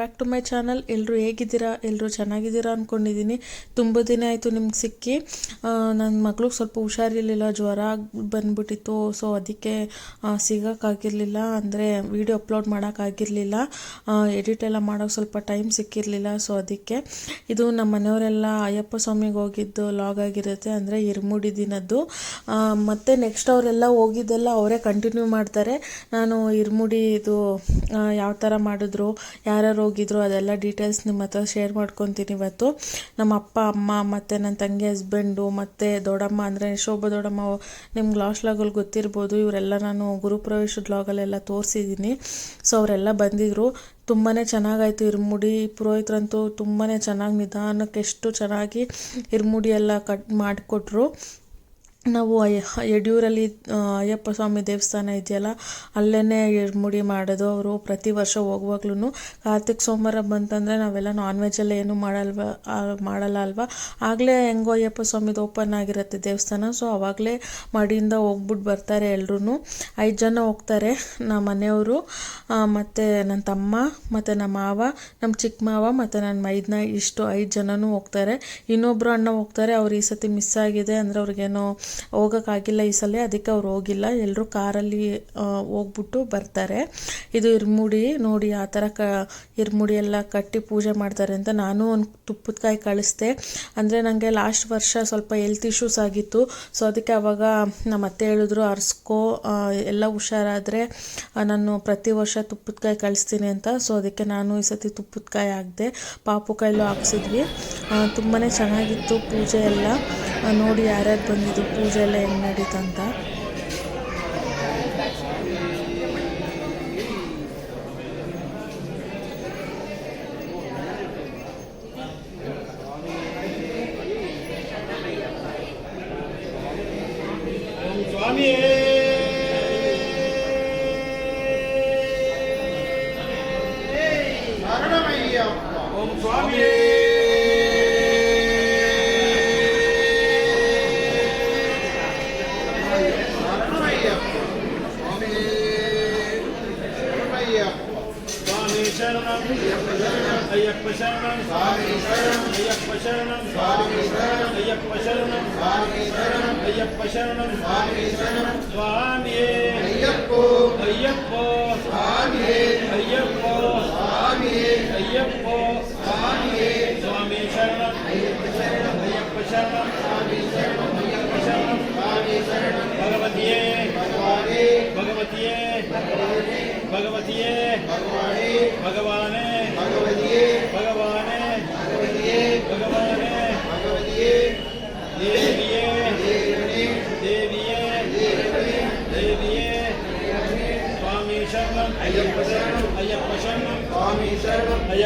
Back to my channel ಎಲ್ಲರೂ ಹೇಗಿದ್ದೀರಾ? ಎಲ್ಲರೂ ಚೆನ್ನಾಗಿದ್ದೀರಾ ಅಂದ್ಕೊಂಡಿದ್ದೀನಿ ತುಂಬ ದಿನ ಆಯಿತು ನಿಮ್ಗೆ ಸಿಕ್ಕಿ. ನನ್ನ ಮಗಳಿಗೆ ಸ್ವಲ್ಪ ಹುಷಾರಿರಲಿಲ್ಲ, ಜ್ವರ ಬಂದ್ಬಿಟ್ಟಿತ್ತು. ಸೊ ಅದಕ್ಕೆ ಸಿಗೋಕ್ಕಾಗಿರಲಿಲ್ಲ. ಅಂದರೆ ವೀಡಿಯೋ ಅಪ್ಲೋಡ್ ಮಾಡೋಕ್ಕಾಗಿರಲಿಲ್ಲ. ಎಡಿಟ್ ಎಲ್ಲ ಮಾಡೋಕ್ಕೆ ಸ್ವಲ್ಪ ಟೈಮ್ ಸಿಕ್ಕಿರಲಿಲ್ಲ. ಸೊ ಅದಕ್ಕೆ ಇದು ನಮ್ಮ ಮನೆಯವರೆಲ್ಲ ಅಯ್ಯಪ್ಪ ಸ್ವಾಮಿಗೆ ಹೋಗಿದ್ದು ಲಾಗ್ ಆಗಿರುತ್ತೆ ಅಂದರೆ ಇರ್ಮುಡಿ ದಿನದ್ದು. ಮತ್ತೆ ನೆಕ್ಸ್ಟ್ ಅವರೆಲ್ಲ ಹೋಗಿದ್ದೆಲ್ಲ ಅವರೇ ಕಂಟಿನ್ಯೂ ಮಾಡ್ತಾರೆ. ನಾನು ಇರ್ಮುಡಿ ಇದು ಯಾವ ಥರ ಮಾಡಿದ್ರು, ಯಾರ್ಯಾರು ಹೋಗಿದ್ರು, ಅದೆಲ್ಲ ಡೀಟೇಲ್ಸ್ ನಿಮ್ಮ ಹತ್ರ ಶೇರ್ ಮಾಡ್ಕೊತೀನಿ ಇವತ್ತು. ನಮ್ಮ ಅಪ್ಪ, ಅಮ್ಮ ಮತ್ತು ನನ್ನ ತಂಗಿ ಹಸ್ಬೆಂಡು ಮತ್ತು ದೊಡ್ಡಮ್ಮ ಅಂದರೆ ಶೋಭಾ ದೊಡ್ಡಮ್ಮ ನಿಮ್ಗೆ ಲಾಸ್ಟ್ ಲಾಗಲ್ಲಿ ಗೊತ್ತಿರ್ಬೋದು, ಇವರೆಲ್ಲ ನಾನು ಗುರುಪ್ರವೇಶ ಲಾಗಲ್ಲೆಲ್ಲ ತೋರಿಸಿದ್ದೀನಿ. ಸೊ ಅವರೆಲ್ಲ ಬಂದಿದ್ದರು ತುಂಬಾ ಚೆನ್ನಾಗಾಯಿತು ಇರ್ಮುಡಿ. ಪುರೋಹಿತರಂತೂ ತುಂಬಾ ಚೆನ್ನಾಗಿ ನಿಧಾನಕ್ಕೆ ಎಷ್ಟು ಚೆನ್ನಾಗಿ ಇರ್ಮುಡಿ ಎಲ್ಲ ಕಟ್ ಮಾಡಿಕೊಟ್ರು. ನಾವು ಅಯ್ಯ ಯಡಿಯೂರಲ್ಲಿ ಅಯ್ಯಪ್ಪ ಸ್ವಾಮಿ ದೇವಸ್ಥಾನ ಇದೆಯಲ್ಲ ಅಲ್ಲೇ ಮುಡಿ ಮಾಡೋದು, ಅವರು ಪ್ರತಿ ವರ್ಷ ಹೋಗುವಾಗ್ಲೂ ಕಾರ್ತಿಕ್ ಸೋಮವಾರ ಬಂತಂದರೆ ನಾವೆಲ್ಲ ನಾನ್ ವೆಜ್ಜೆಲ್ಲ ಏನೂ ಮಾಡಲ್ವ ಮಾಡಲ್ಲ ಅಲ್ವಾ? ಆಗಲೇ ಹೆಂಗೋ ಅಯ್ಯಪ್ಪ ಸ್ವಾಮಿದು ಓಪನ್ ಆಗಿರುತ್ತೆ ದೇವಸ್ಥಾನ ಸೊ ಅವಾಗಲೇ ಮಡಿಯಿಂದ ಹೋಗ್ಬಿಟ್ಟು ಬರ್ತಾರೆ ಎಲ್ಲರೂ ಐದು ಜನ ಹೋಗ್ತಾರೆ, ನಮ್ಮ ಮನೆಯವರು ಮತ್ತು ನನ್ನ ತಮ್ಮ, ಮತ್ತು ನಮ್ಮ ಮಾವ, ನಮ್ಮ ಚಿಕ್ಕ ಮಾವ, ಮತ್ತು ನನ್ನ ಮೈದನ, ಇಷ್ಟು ಐದು ಜನನೂ ಹೋಗ್ತಾರೆ. ಇನ್ನೊಬ್ಬರು ಅಣ್ಣ ಹೋಗ್ತಾರೆ, ಅವ್ರು ಈ ಸತಿ ಮಿಸ್ ಆಗಿದೆ ಅಂದರೆ ಅವ್ರಿಗೇನೋ ಹೋಗೋಕ್ಕಾಗಿಲ್ಲ ಈ ಸಲ, ಅದಕ್ಕೆ ಅವ್ರು ಹೋಗಿಲ್ಲ. ಎಲ್ಲರೂ ಕಾರಲ್ಲಿ ಹೋಗ್ಬಿಟ್ಟು ಬರ್ತಾರೆ. ಇದು ಇರ್ಮುಡಿ ನೋಡಿ ಆ ಥರ ಕ, ಇರ್ಮುಡಿ ಎಲ್ಲ ಕಟ್ಟಿ ಪೂಜೆ ಮಾಡ್ತಾರೆ ಅಂತ ನಾನು ಒಂದು ತುಪ್ಪದ ಕಾಯಿ ಕಳಿಸ್ದೆ. ಅಂದರೆ ನನಗೆ ಲಾಸ್ಟ್ ವರ್ಷ ಸ್ವಲ್ಪ ಹೆಲ್ತ್ ಇಶ್ಯೂಸ್ ಆಗಿತ್ತು. ಸೊ ಅದಕ್ಕೆ ಅವಾಗ ನಮ್ಮ ಅತ್ತೆ ಹೇಳಿದ್ರು, ಅರ್ಸ್ಕೋ ಎಲ್ಲ ಹುಷಾರಾದರೆ ನಾನು ಪ್ರತಿ ವರ್ಷ ತುಪ್ಪದ ಕಾಯಿ ಕಳಿಸ್ತೀನಿ ಅಂತ. ಸೊ ಅದಕ್ಕೆ ನಾನು ಈ ಸತಿ ತುಪ್ಪದ ಕಾಯಿ ಹಾಕಿದೆ. ಪಾಪು ಕಾಯಿಲೂ ಹಾಕ್ಸಿದ್ವಿ. ತುಂಬಾ ಚೆನ್ನಾಗಿತ್ತು ಪೂಜೆ ಎಲ್ಲ. ನೋಡಿ ಯಾರ್ಯಾರು ಬಂದಿದ್ದು ಪೂಜೆ ಎಲ್ಲ ಹೆಂಗೆ ನಡೀತು ಓಂ ಸ್ವಾಮಿ शरणं स्वामी शरणं अय्यप्प शरणं स्वामी शरणं अय्यप्प शरणं स्वामी अय्यप्पो अय्यप्पो स्वामी अय्यप्पो स्वामी अय्यप्पो स्वामी स्वामी स्वामी शरणं स्वामी शरणं भगवतिये भगवतिये भगवतिये ભગવતીએ. ભગવાને. ભગવતીએ ભગવાન.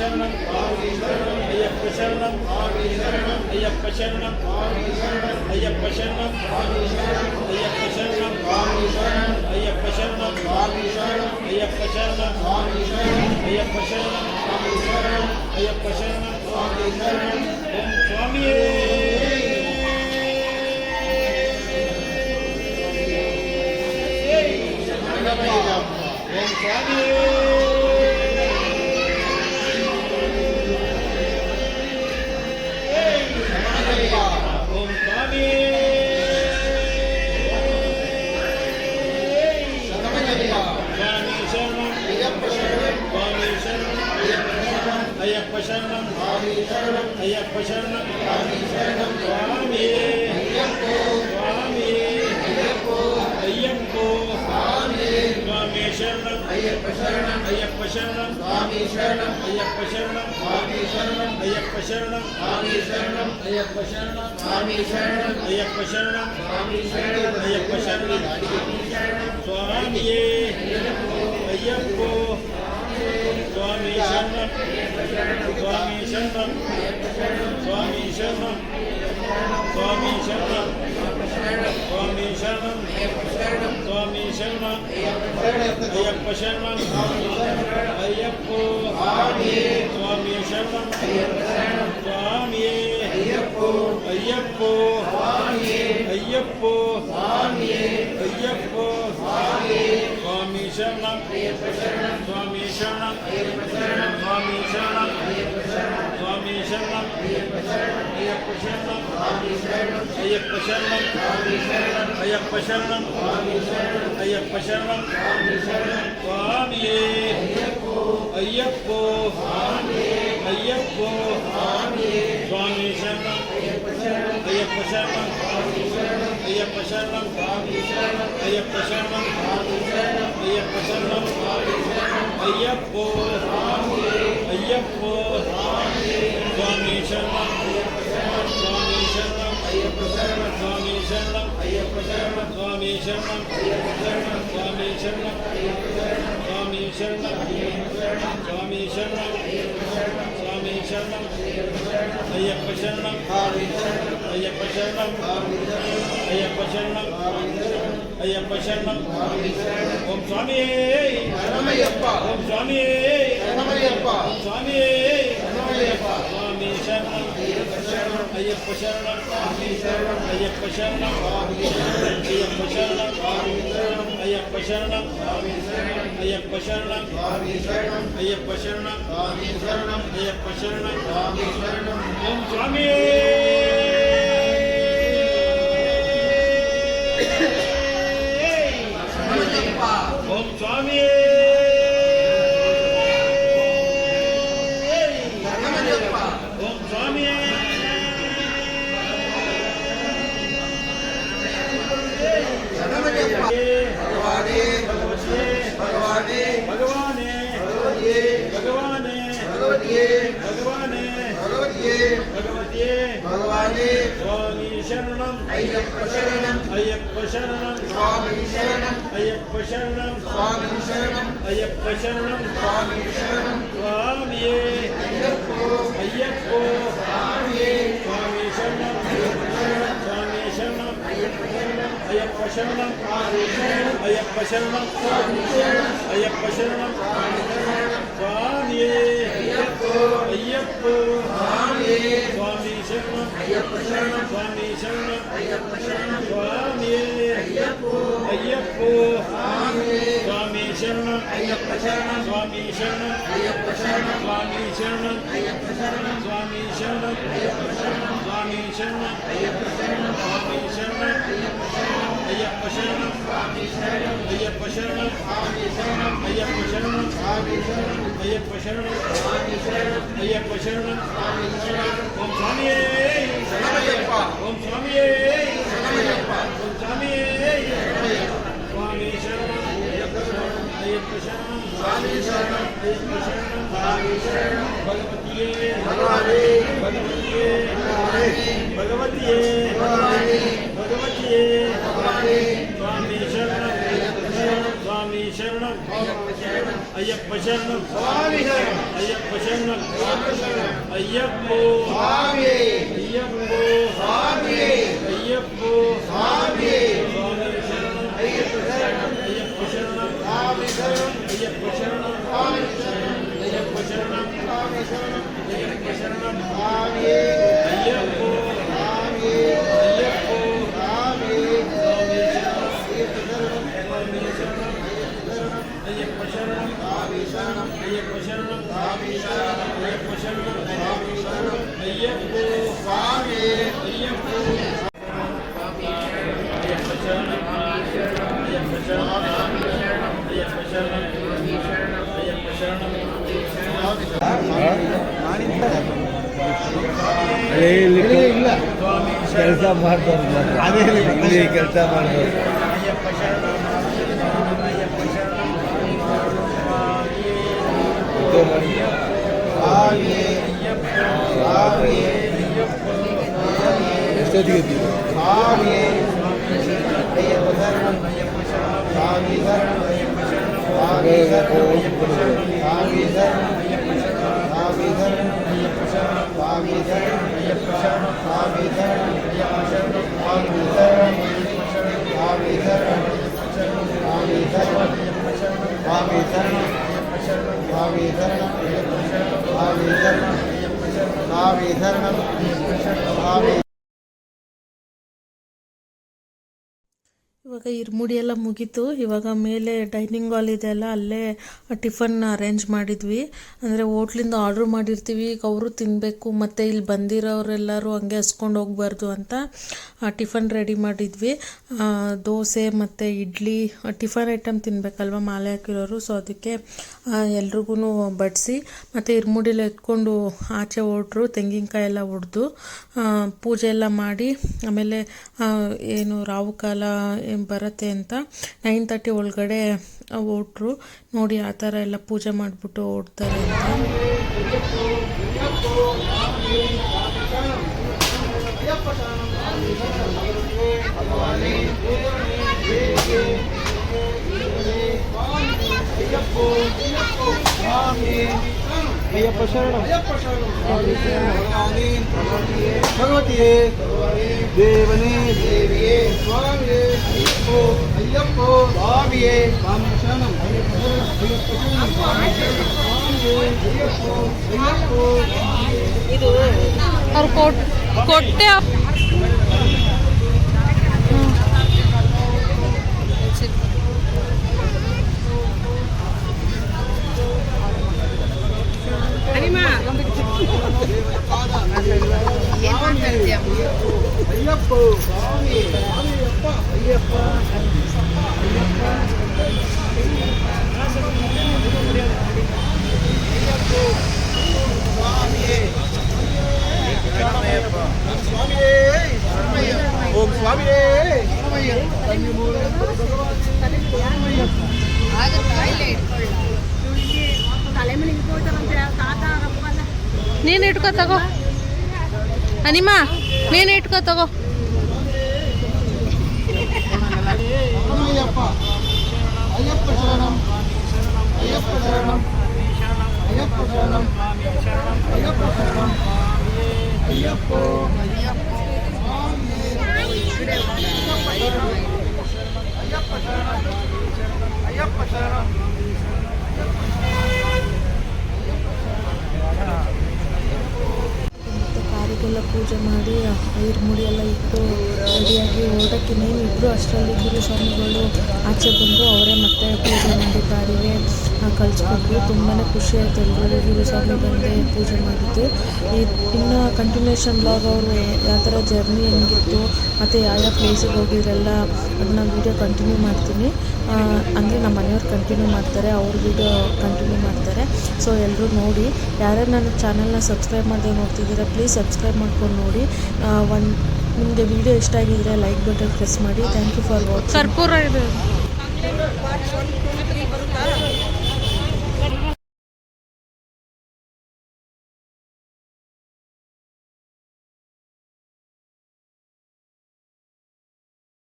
சரணம் ஐயப்ப சரணம் ஐயப்ப சரணம் ஐயப்ப சரணம் ஐயப்ப சரணம் ஐயப்ப சரணம் ஐயப்ப சரணம் ஐயப்ப சரணம் ஐயப்ப சரணம் ஓம் சுவாமியே ஓம் சுவாமியே अय्यप्प शरणं स्वामी स्वामी अय्यप्पो स्वामी शरणं अय्यप्प शरणं अय्यप्प शरणं स्वामी शरणं अय्यप्प शरणं स्वामी शरणं अय्यप्प शरणं स्वामी शरणं अय्यप्प शरणं स्वामी शरणं अय्यप्प शरणं स्वामी शरणं अय्यप्प शरणं स्वामी अय्यप्पो शरणम स्वामी शरणम स्वामी शरणम स्वामी शरणम स्वामी शरणम स्वामी शरणम अय्यप्प शरणम अय्यप्पो स्वामी शरणम स्वामी अय्यप्पो अय्यप्पो अय्यप्पो अय्यप्पो स्वामी శరణం స్వామి శరణం స్వామి శరణం స్వామి శరణం అయ్యప్ప శరణం అయ్యప్ప శరణం అయ్యప్ప శరణం అయ్యప్ప శరణం స్వామి అయ్యప్పో అయ్యప్పో స్వామి శరణం అయ్యప్ప శరణం అయ్యప్ప శరణం అయ్యప్ప శరణం وسلم ஐயப்போ ஐயப்போ சுவாமி சரணம் சுவாமி சரணம் சுவாமி சரணம் சுவாமி சரணம் சுவாமி சரணம் சுவாமி சரணம் சுவாமி சரணம் சுவாமி சரணம் ஐயப்ப சரணம் ஐயப்ப शरणम अय्यप्प शरणम अय्यप्प ओम स्वामी शरणमय्यप्पा ओम स्वामी शरणमय्यप्पा स्वामी शरणमय्यप्पा स्वामी शरणम अय्यप्प शरणम स्वामी शरणम अय्यप्प शरणम अय्यप्प शरणम अय्यप्प शरणम अय्यप्प शरणम अय्यप्प शरणम अय्यप्प शरणम ओम स्वामी ஓம் சுவாமியே ஓம் சுவாமியே பகவானே பகவானே பகவானே பகவானே பகவதியே பகவானே பகவதியே பகவதியே பகவானே சுவாமி சரணம் ஐயப்ப சரணம் ஐயப்ப சரணம் சுவாமி ஐயப்ப சரணம் சுவாமி சரணம் ஐயப்ப சரணம் சுவாமி சரணம் ஐயப்போ ஐயப்போ சுவாமி சுவாமி అయ్యప్పో స్వామి శరణం అయ్యప్ప శరణం స్వామి శరణం అయ్యప్ప శరణం స్వామి శరణం అయ్యప్ప శరణం స్వామి శరణం అయ్యప్ప శరణం స్వామి శరణం అయ్యప్ప శరణం స్వామి శరణం అయ్యప్ప శరణం అయ్యప్ప శరణం స్వామి శరణం అయ్యప్ప శరణం ஐயப்ப சரணம் ஐயப்ப சரணம் ஐயப்ப சரணம் ஓம் சுவாமியே ஓம் சுவாமியே ஓம் சுவாமியே சுவாமி சரணம் ஐயப்ப சரணம் சுவாமி சரணம் ஐயப்ப சரணம் சுவாமி சரணம் பகவதியே பகவானே பகவதியே பகவதியே பகவானே பகவதியே பகவானே சுவாமி అయ్యప్ప శరణం అయ్యప్ప శరణం అయ్యప్పో. అయ్యప్పో. అయ్యప్పో. అయ్యప్ప శరణం అయ్యప్ప శరణం అయ్యప్ప శరణం ಇಲ್ಲಿ ಸ್ವಾಮಿ ಕೆಲಸ ಶರಣಂ ಮಾಡ್ತಾರೆ ಅದೇ ಇಲ್ಲಿ ಕೆಲಸ ಮಾಡ್ತಾರೆ ಅಯ್ಯಪ್ಪ दे दिए थे Thank you. ಇವಾಗ ಇರ್ಮುಡಿ ಎಲ್ಲ ಮುಗೀತು. ಇವಾಗ ಮೇಲೆ ಡೈನಿಂಗ್ ಹಾಲ್ ಇದೆ ಅಲ್ಲ, ಅಲ್ಲೇ ಟಿಫನ್ ಅರೇಂಜ್ ಮಾಡಿದ್ವಿ. ಅಂದರೆ ಹೋಟ್ಲಿಂದ ಆರ್ಡ್ರ್ ಮಾಡಿರ್ತೀವಿ. ಈಗ ಅವರು ತಿನ್ನಬೇಕು ಮತ್ತು ಇಲ್ಲಿ ಬಂದಿರೋರೆಲ್ಲರೂ ಹಂಗೆ ಹಸ್ಕೊಂಡು ಹೋಗ್ಬಾರ್ದು ಅಂತ ಟಿಫನ್ ರೆಡಿ ಮಾಡಿದ್ವಿ. ದೋಸೆ ಮತ್ತು ಇಡ್ಲಿ ಟಿಫನ್ ಐಟಮ್ ತಿನ್ನಬೇಕಲ್ವ ಮಾಲೆ ಹಾಕಿರೋರು. ಸೊ ಅದಕ್ಕೆ ಎಲ್ರಿಗೂ ಬಡಿಸಿ, ಮತ್ತು ಇರ್ಮುಡಿಲಿ ಎತ್ಕೊಂಡು ಆಚೆ ಹೊಟ್ರು ತೆಂಗಿನಕಾಯಿ ಎಲ್ಲ ಹೊಡೆದು ಪೂಜೆ ಎಲ್ಲ ಮಾಡಿ, ಆಮೇಲೆ ಏನು ರಾವು ಕಾಲ ಏನ್ ಬರುತ್ತೆ ಅಂತ ನೈನ್ ತರ್ಟಿ ಒಳಗಡೆ ಹೊರಟ್ರು. ನೋಡಿ ಆ ಥರ ಎಲ್ಲ ಪೂಜೆ ಮಾಡಿಬಿಟ್ಟು ಓಡ್ತಾರೆ ಅಂತ. అయ్యప్ప శరణం భగవతి దేవనే దేవియే స్వామియే అయ్యప్ప స్వామియే స్వామి శరణం और कोट कोटे ஐயப்போ ஐயப்பா. ತಗೋ ಅನಿಮಾ ನೀನು ಇಟ್ಕೋ ತಗೋ ಅಯ್ಯಪ್ಪ ಅಯ್ಯಪ್ಪ ಶರಣಂ ಪೂಜೆ ಮಾಡಿ ಐರು ಮುಡಿ ಎಲ್ಲ ಇಟ್ಟು ರೆಡಿಯಾಗಿ ಓಡಕ್ಕೆ ಇನ್ನೇನು ಇಬ್ಬರು ಅಷ್ಟರಲ್ಲಿ ಇಬ್ಬರು ಸ್ವಾಮಿಗಳು ಆಚೆ ಬಂದು ಅವರೇ ಮತ್ತೆ ಪೂಜೆ ಮಾಡಿ ಗಾಡಿಗೆ ಕಳಿಸ್ಕೊಟ್ರು ತುಂಬಾ ಖುಷಿ ಆಯಿತು. ಎಲ್ಲರೂ ಗುರು ಬಂದೆ ಬಂದೇ, ಪೂಜೆ ಮಾಡಿದ್ದು. ಈ ಇನ್ನು ಕಂಟಿನ್ಯೂಷನ್ ಬ್ಲಾಗ್ ಅವರು ಯಾವ ಥರ ಜರ್ನಿ ಹೆಂಗಿತ್ತು, ಮತ್ತು ಯಾವ್ಯಾವ ಪ್ಲೇಸಿಗೆ ಹೋಗಿದ್ರೆಲ್ಲ ಅದನ್ನ ವೀಡಿಯೋ ಕಂಟಿನ್ಯೂ ಮಾಡ್ತೀನಿ. ಅಂದರೆ ನಮ್ಮ ಮನೆಯವ್ರು ಕಂಟಿನ್ಯೂ ಮಾಡ್ತಾರೆ, ಅವ್ರ ವೀಡಿಯೋ ಕಂಟಿನ್ಯೂ ಮಾಡ್ತಾರೆ. ಸೊ ಎಲ್ಲರೂ ನೋಡಿ. ಯಾರ್ಯಾರು ನನ್ನ ಚಾನಲ್ನ ಸಬ್ಸ್ಕ್ರೈಬ್ ಮಾಡದೆ ನೋಡ್ತಿದ್ದೀರಾ ಪ್ಲೀಸ್ ಸಬ್ಸ್ಕ್ರೈಬ್ ಮಾಡ್ಕೊಂಡು ನೋಡಿ. ಒಂದು, ನಿಮಗೆ ವಿಡಿಯೋ ಇಷ್ಟ ಆಗಿದ್ರೆ ಲೈಕ್ ಬಟನ್ ಪ್ರೆಸ್ ಮಾಡಿ. ಥ್ಯಾಂಕ್ ಯು ಫಾರ್ ವಾಚ್ ಕರ್ಪೂರ ಇದೆ